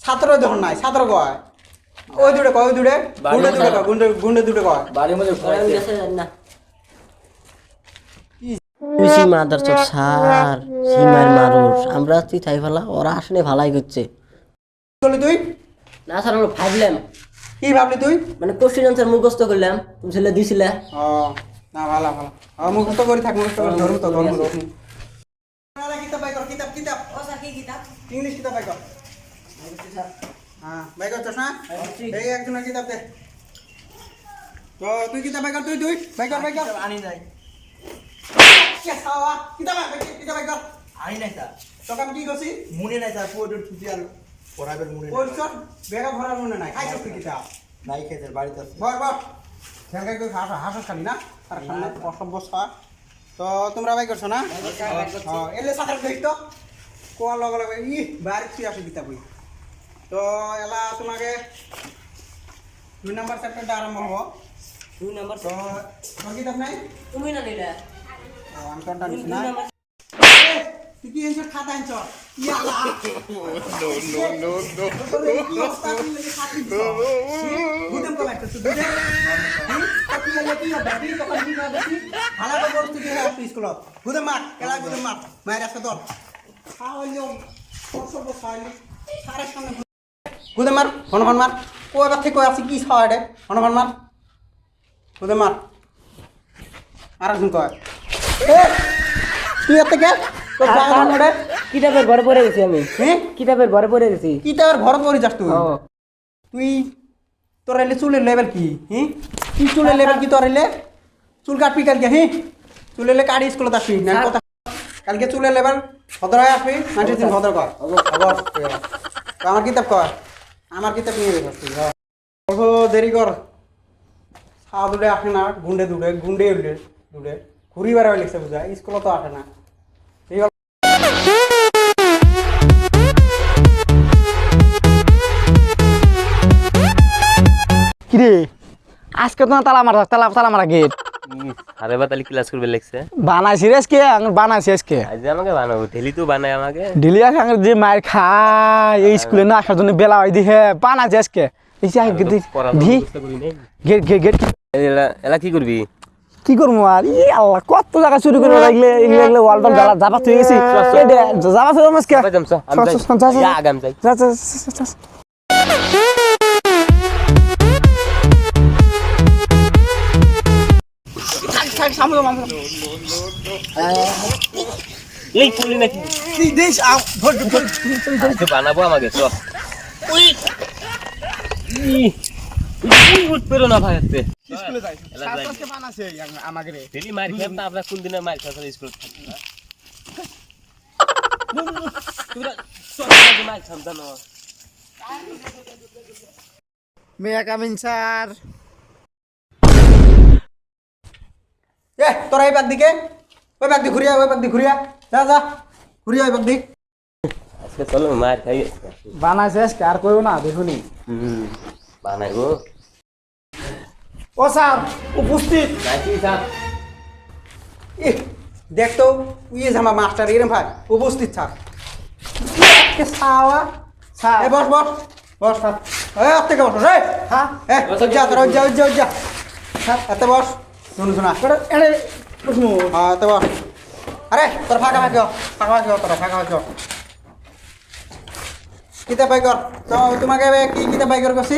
ছাত্র যখন নাই ছাত্র কয়। ওই দুটো কয় ওই দুটো? গুন্ডে দুটো কয় গুন্ডে গুন্ডে দুটো কয়। বাড়ির মধ্যে সীমা দর্শক সার সীমার মানুষ আমরা তুই ফেলা ওরা আসলে ভালাই করছে। চলি তুই? না স্যার আমরা ভাবলাম। কি ভাবলি তুই? মানে কোশ্চেন আনসার মুখস্থ করলাম তুমি ছেলে দিছিলে। ও না ভালো ভালো। মুখস্থ করে থাক মুখস্থ করে ধরুন তো ধরুন ধরুন কিতাব বাই কর কিতাব কিতাব ইংলিশ কিতাব বাই কর হ্যাঁ বাই করছস না এই একজনের কিতাব দে। তো তুই কিতাব বাই কর তুই তুই। বাই কর বাই আনি নাই। কিতাব কিতাব আনি নাই স্যার তোকে আমি কি করছি মনে নাই স্যার পুরো ছুটি আর পড়াবেন মনে নাই। ওই চল বেগা ভরার মনে নাই। খাইছস তুই কিতাব? নাই খেতে বাড়িতে তুই হাস হাসস খালি না? তার। সামনে অসভ্য তো তোমরা বাই করছ না? হ্যাঁ এলে সাঁতার দেখ কোয়ার লগে লগে ই বাইরে তুই আসে কিতাব বই তো এলা তোমাকে দুই নাম্বার চ্যাপ্টারটা আরম্ভ হব দুই নাম্বার তো তোর কিতাব নাই তুমি না নিলে ও, আমি তোরটা নিছি না এ, তুই কি এনছ খাতা এনছ ইয়ালা নো নো নো নো গুদম কো লাগতো তুই বুঝে হ্যাঁ কপি লাগে তুই তো কপি না দেখি ভালো তো বলছ তুই আসছিস স্কুল গুদম মার কেলা গুদম মার মায়ের আসতে তোর গুদম মার ফোন মার কই বা থেকে আসি কি খাওয়াড়ে ফোন ফোন মার গুদম মার আর একজন কয় তুই এত কে তোর জায়গা নড়ে কিতাবের ঘরে পড়ে গেছি আমি। হ্যাঁ কিতাবের ঘরে পড়ে গেছি। কি তোর ঘর পড়ে যাস তুই। তুই তোর এলে চুলের লেভেল কি? হ্যাঁ কি চুলের লেভেল কি তোর এলে? চুল কাটবি কালকে হ্যাঁ চুল এলে কাটি স্কুলে আসবি না কথা কালকে চুলের লেভেল ভদ্র হয়ে আসবি নাইনটি দিন ভদ্র কর। আমার কিতাব কর। আমার কিতাব নিয়ে। অল্প দেরি কর। সা দুটে আসে না গুন্ডে দুটে গুন্ডে উঠে দুটে ঘুরি বেড়াবে লিখছে বুঝা স্কুলে তো আসে না। কিরে? আজকে তো না তালা মারা তালা তালা মারা গেট। আরে বা তাহলে ক্লাস করবে লাগছে বানাইছি রে আজকে বানাইছি আজকে। আজ আমাকে বানাবো ঢেলি তো বানায় আমাকে। ডেলি আঙ্গুর যে মায়ের খায় এই স্কুলে না আসার জন্য বেলা হয় দিহে বানাইছি আজকে। এই যে আগে দি। Gate gate gate. এলা কি করবি? কি করব আর? ই আল্লাহ কত জায়গা চুরি করে লাগলে এগুলো লাগলে ওয়াল টল জ্বালা জাবা তুই গেছি। এই দে জাবা তুই আজকে। আবার যাম, চ, আমি চ, যাই। খেয়ে না আমরা কোন দিনে মার খেয়ে স্কুল থাকি না। তোরা চল আগে মার খাম জানো। মে কামিন স্যার। এ তোরা এই দিকে ওই বাগ দি ঘুরিয়া ওই বাগ দি ঘুরিয়া যা যা ঘুরিয়া ওই বাগ দি আজকে চলো মার খাই বানাইছি আজকে আর কইও না দেখুনি। হুম বানাইবো। ও স্যার উপস্থিত। স্যার। দেখ তো ইয়ে জামা মাস্টার এরম ভাই উপস্থিত থাক সাওয়া। স্যার। এ বস বস বস এ আপ থেকে বস রে হ্যাঁ। যা তোরা যা যা যা এতে বস। শুনু শোনা এনে প্রশ্ন হ্যাঁ এতে বস আরে তোর ফাঁকা ফাঁকি হ, ফাঁকা ফাঁকি হ তোরা ফাঁকা ফাঁকি হ। কিতাব বাই কর তো তোমাকে এবার কি কিতাব বাই কর করছি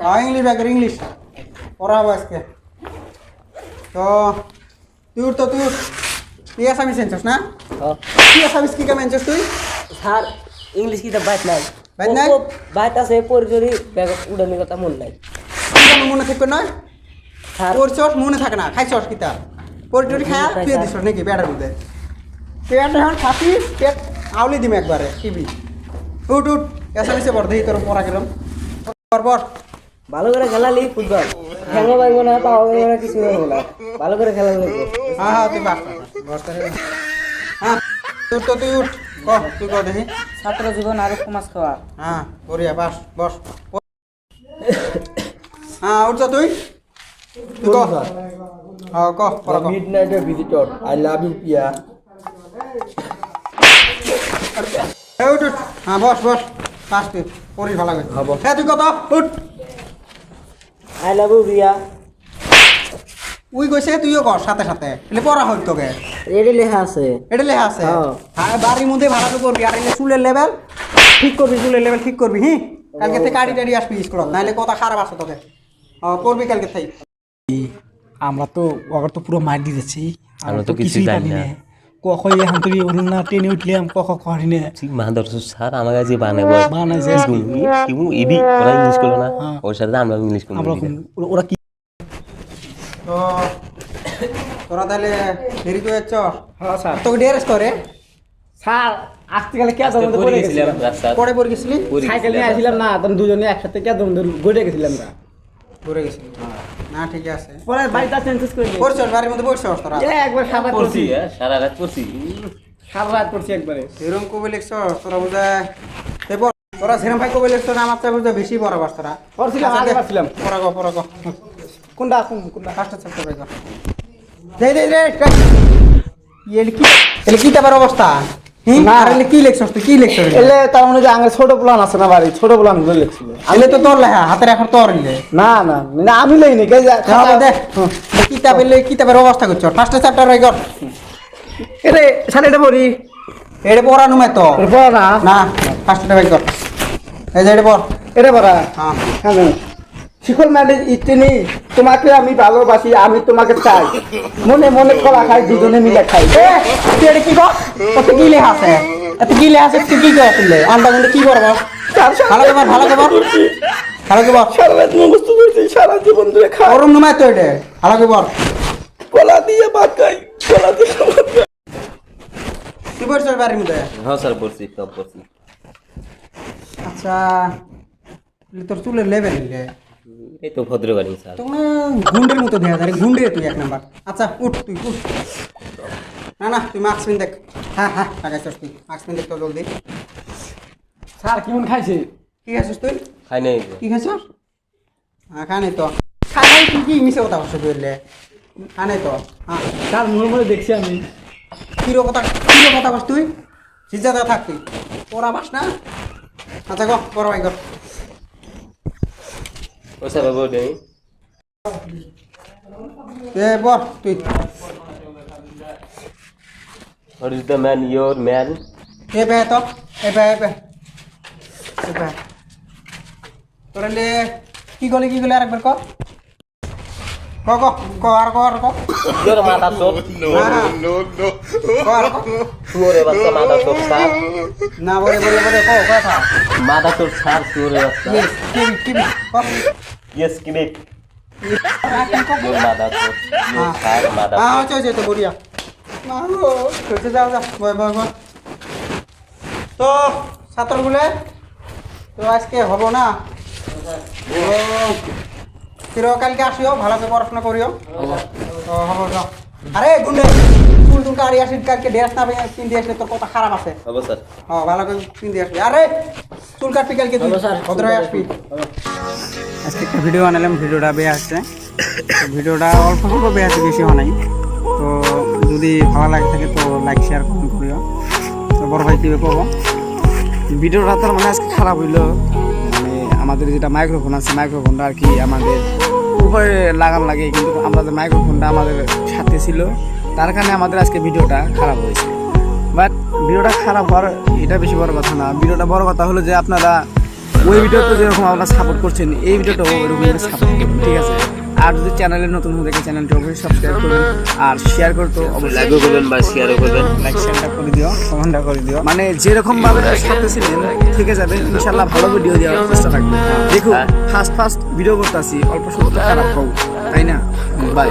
হ্যাঁ ইংলিশ বাই কর ইংলিশ পড়াবো আজকে তো তুই উঠ তো তুই উঠ। তুই আসামিস এনছস না তুই আসামিস কি কাম এনছস তুই স্যার ইংলিশ কিতাব বাইত নাই বাইত নাই? ও, ও, বাইত আছে পরিচরি ব্যাগ উড়ানোর কথা মন নাই তুই কেন মনে থাকবে নয় স্যার পড়ছস মনে থাকে না খাইছস কিতাব পরিটরি খায়া তুই দিছস নাকি পেটের মধ্যে? পেট এখন খাসি পেট আউলি দিম একবারে টিভি। উঠ উঠ আসামিসে পড় দেখি তোর পড়া কিরম পর পর। ভালো করে খেলালি ফুটবল। ঠ্যাঙ্গো পাইবো না পাওয়া না কিছু পাইবো না। ভালো করে খেলা লাগবে হ্যাঁ হ্যাঁ তুই বাস বস হ্যাঁ তুই তো তুই উঠ। ক তুই ক দেখি। ছাত্র জীবন আরও মাছ খাওয়া। হ্যাঁ বরিয়া বাস বস। হ্যাঁ উঠছ তুই তুই। মিড নাইটের visitor I love you Piya এই উঠ উঠ। হ্যাঁ বস বস। কাজ তুই ভালো করে হ্যাঁ তুই কত উঠ। আই লাভ ইউ রিয়া উই কইছে তুইও কর সাথে সাথে। এলে পড়া তোকে? এটি লেখা আছে। এটা লেখা আছে? হ্যাঁ। হ্যাঁ বাড়ির মধ্যে ভাড়া তো করবি আর এলে চুলের লেভেল ঠিক করবি চুলের লেভেল ঠিক করবি হি? কালকে থেকে গাড়ি টাড়ি আসবি স্কুলত নাহলে কথা খারাপ আছে তোকে। হ্যাঁ করবি কালকে থেকে আমরা তো ওকে তো পুরো মার দিতেছি। আমরা তো কিছুই জানি না। এখন না ট্রেনে উঠলাম কখ করি না। স্যার আমার কাছে বানাবো বানাইছে কেউ ইবি ওরা ইংলিশ করল না। ওর সাথে আমরা ইংলিশ আমরা ওরা- কি তো তোরা তাহলে দেরি করে যাচ্ছ? হ্যাঁ স্যার। তোকে ডেরেস করে স্যার আসতে গেলে কে জমতে পড়ে পড়ে গেছিলাম গেছিলাম। পরে পরে গেছিলি সাইকেল নিয়ে গেছিলাম। আসছিলাম না তখন দুজনে একসাথে কে জমতে গড়ে গেছিলাম না পরে গেছিলি। না ঠিক আছে। পরে বাড়িটা চেঞ্জ করে দিই। পড়ছস বাড়ির মধ্যে পড়ছস তোরা এ, একবার সারা পড়ছি পড়ছি। হ্যাঁ, সারা রাত পড়ছি। সারা রাত পড়ছি একবারে। এরকম কবে লিখছস তোরা বোঝা। এবার তোরা সেরকম ভাই কবে লিখছস না আমার চেয়ে বোঝা বেশি পড়া পাস তোরা। পড়ছিলাম, আচ্ছা, আগে দে, পড়া গো পড়া গো। কোনটা কোন- কোনটা? ফার্স্ট চ্যাপ্টার ভাই গো তাবার অবস্থা? কি লিখছস তুই? কি লিখছস এলে তার মানে যে আগে ছোট প্লান আছে না বাড়ি ছোট প্লানগুলো লিখছিল। আলে তো তোর লেখা হাতের এখন তোর না না না আমি লইনি কে যা দে কিতাবের লে কিতাবের অবস্থা করছ। ফার্স্ট চ্যাপ্টার ভাই গো এরে সালে এটা পড়ি। এটা পড়ানো মে তো। পড়া না? না ফার্স্টটা ভাই গো এই যে এটা পড়। এটা পড়া? হ্যাঁ। হ্যাঁ শিকল মানে ইতিনি তোমাকে আমি ভালোবাসি আমি তোমাকে চাই। মনে মনে কলা খাই দুজনে মিলে খাই এ, তুই এটা কি কর? কত কি লেখা আছে? এত কি লেখা আছে? তুই কি কর তুই আন্ডা গুন্ডা কি করব? তার ভালো খবর ভালো খবর। ভালো খবর। সারা রাত মুখস্থ করছি সারা জীবন ধরে খাই তো এটা। ভালো খবর। কলা দিয়ে ভাত খাই কলা দিয়ে ভাত খাই। তুই পড়ছিস বাড়ির মধ্যে? হ্যাঁ স্যার পড়ছি সব পড়ছি। আচ্ছা তোর চুলের লেভেল নিলে এই তো ভদ্র বাড়ি স্যার গুন্ডের মতো দেখা যায় গুন্ডে তুই এক নাম্বার। আচ্ছা উঠ তুই উঠ। না না তুই মাস্ক পিন দেখ। হ্যাঁ হ্যাঁ তুই। মাস্ক পিন দেখ তো জলদি। স্যার কেমন খাইছে? কি খাইছিস তুই? খাই নাই কি খাইছিস? হ্যাঁ খা নাই তো। খা নাই তুই কি মিশে কথা বলছিস বললে খা নাই তো। হ্যাঁ। স্যার মনে মনে দেখছি আমি। কিরো কথা কিরো কথা বস তুই? সিজাতে থাক তুই পড়া বাস না? আচ্ছা গো পড়া ভাই গো ও up, বাবু নেই এ what? Is the man your man এ বে তো এ বে এ বে এ বে তোরা কি গলি কি গলি আরেকবার ক ক ক ক আর ক আর ক ইয়োর মাথা চোপ হ্যাঁ, ক আর ক শুয়োরে বাচ্চা মাথা চোপ স্যার না বলে বলে বলে ক কথা মাথা চোপ স্যার শুয়োরে বাচ্চা ইয়েস টিভি টিভি ক ইয়েস ইয়োর মাথা চোপ হ্যাঁ। স্যার মাথা চোপ হচ্ছে হচ্ছে তো বড়িয়া মাগো হচ্ছে যাও যাও বয় বয় বয় তো ছাত্রগুলো তো আজকে হব না তো ফিরো কালকে আসিও ভালো করে পড়াশোনা করিও। তো হব যাও। আরে গুন্ডে স্কুল টুল গাড়ি আসি কালকে ড্রেস না কিনতে আসলে তোর কথা খারাপ আছে। হব স্যার। হ্যাঁ ভালো করে কিনতে আসবি। আরে চুল কাটবি কালকে তুই। ভদ্র হয়ে আসবি। আজকে একটা ভিডিও বানালাম ভিডিওটা বেয়ে আসছে ভিডিওটা অল্প স্বল্প বেয়ে আছে বেশি হয় নাই। তো যদি ভালো লাগে থাকে তো লাইক শেয়ার কমেন্ট করিও। তো বড় ভাই কীভাবে পাবো ভিডিওটা তার মানে আজকে খারাপ হইল। আমাদের যেটা মাইক্রোফোন আছে মাইক্রোফোনটা আর কি আমাদের উপরে লাগান লাগে, কিন্তু আমাদের মাইক্রোফোনটা আমাদের সাথে ছিল, তার কারণে আমাদের আজকে ভিডিওটা খারাপ হয়েছে। বাট ভিডিওটা খারাপ হওয়ার এটা বেশি বড় কথা না। ভিডিওটা বড় কথা হলো যে আপনারা ওই ভিডিওতে যেরকম আপনারা সাপোর্ট করছেন, এই ভিডিওটাও ওইরকম সাপোর্ট করবেন ঠিক আছে? আর যদি চ্যানেলে নতুন হয়ে থাকে চ্যানেলটি অবশ্যই সাবস্ক্রাইব করবেন আর শেয়ার করতে অবশ্যই লাইভও করবেন বা শেয়ারও করবেন। লাইক শেয়ারটা করে দিও কমেন্টটা করে দিও। মানে যেরকম ভাবে ঠিক থেকে যাবে ইনশাআল্লাহ ভালো ভিডিও দেওয়ার চেষ্টা থাকবে। দেখুন হ্যাঁ। ফার্স্ট ফার্স্ট ভিডিও করতেছি অল্প সময় খারাপ হোক তাই না? বাই